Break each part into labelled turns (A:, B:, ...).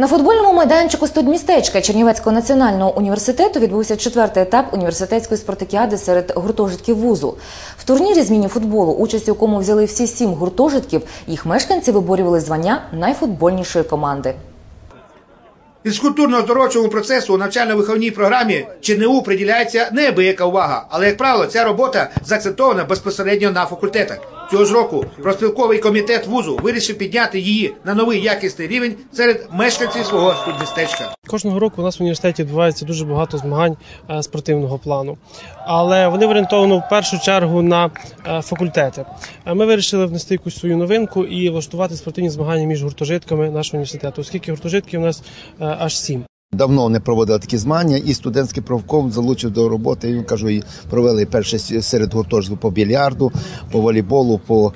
A: На футбольному майданчику студмістечка Чернівецького національного університету відбувся четвертий етап університетської спартакіади серед гуртожитків вузу. В турнірі з міні-футболу, участь у якому взяли всі сім гуртожитків, їх мешканці виборювали звання найфутбольнішої команди.
B: Фізкультурно-оздоровчому процесу у навчально-виховній програмі ЧНУ приділяється неабияка увага, але як правило, ця робота заакцентована безпосередньо на факультетах. Цього ж року профспілковий комітет вузу вирішив підняти її на новий якісний рівень серед мешканців свого студмістечка.
C: Кожного року у нас в університеті відбувається дуже багато змагань е, спортивного плану, але вони орієнтовані в першу чергу на е, факультети. Е, Ми вирішили внести якусь свою новинку і влаштувати спортивні змагання між гуртожитками нашого університету, оскільки гуртожитків у нас аж сім.
D: Давно не проводили такі змагання, і студентський правком залучив до роботи. Він кажу, провели перше серед гуртожитку по більярду, по волейболу, по,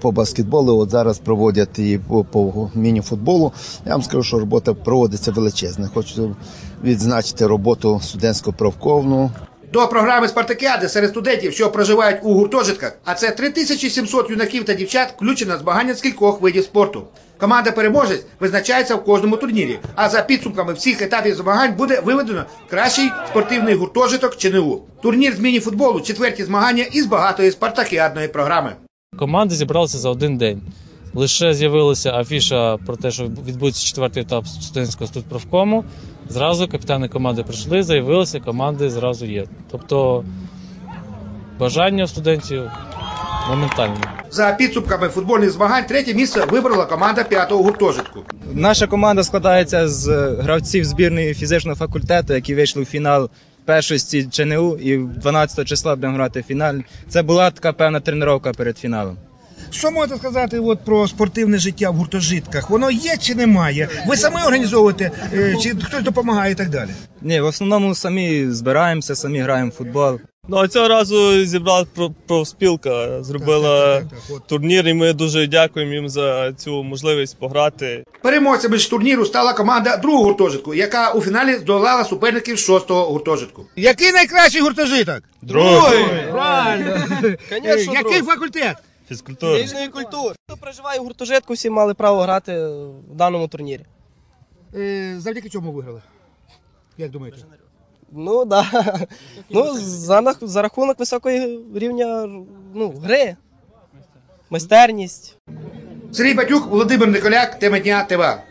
D: по баскетболу. От зараз проводять і по, по міні-футболу. Я вам скажу, що робота проводиться величезна. Хочу відзначити роботу студентського правковну.
B: До програми Спартакіади серед студентів, що проживають у гуртожитках, а це 3700 юнаків та дівчат, включено змагання з кількох видів спорту. Команда переможець визначається в кожному турнірі. А за підсумками всіх етапів змагань буде виведено кращий спортивний гуртожиток ЧНУ. Турнір з міні-футболу четверті змагання із багатої спартакіадної програми.
E: Команди зібралися за один день. Лише з'явилася афіша про те, що відбудеться четвертий етап студентського студправкому. Зразу капітани команди прийшли, заявилися, команди зразу є. Тобто бажання у студентів моментально.
B: За підсумками футбольних змагань третє місце вибрала команда п'ятого гуртожитку.
F: Наша команда складається з гравців збірної фізичного факультету, які вийшли в фінал першості ЧНУ, і 12 числа будемо грати фінал. Це була така певна тренування перед фіналом.
B: Що можете сказати от про спортивне життя в гуртожитках? Воно є чи немає? Ви самі організовуєте, е, чи хтось допомагає і так далі?
F: Ні, в основному самі збираємося, самі граємо в футбол.
G: Ну а цього разу зібрала про- профспілка, зробила
B: Так, так, так, так,
G: турнір, і ми дуже дякуємо їм за цю можливість пограти.
B: Переможцями ж турніру стала команда другого гуртожитку, яка у фіналі здолала суперників шостого гуртожитку. Який найкращий гуртожиток?
G: Другий!
B: Правильно! Який факультет?
G: Фізкультура.
H: Фізичної культури. Хто проживає в гуртожитку, всі мали право грати в даному турнірі.
B: Е, Завдяки чому виграли? Як думаєте?
H: Ну да. Ну, за, нах- за рахунок високої рівня ну, гри. Майстерність.
B: Сергій Батюк, Володимир Николяк, тема дня ТВА.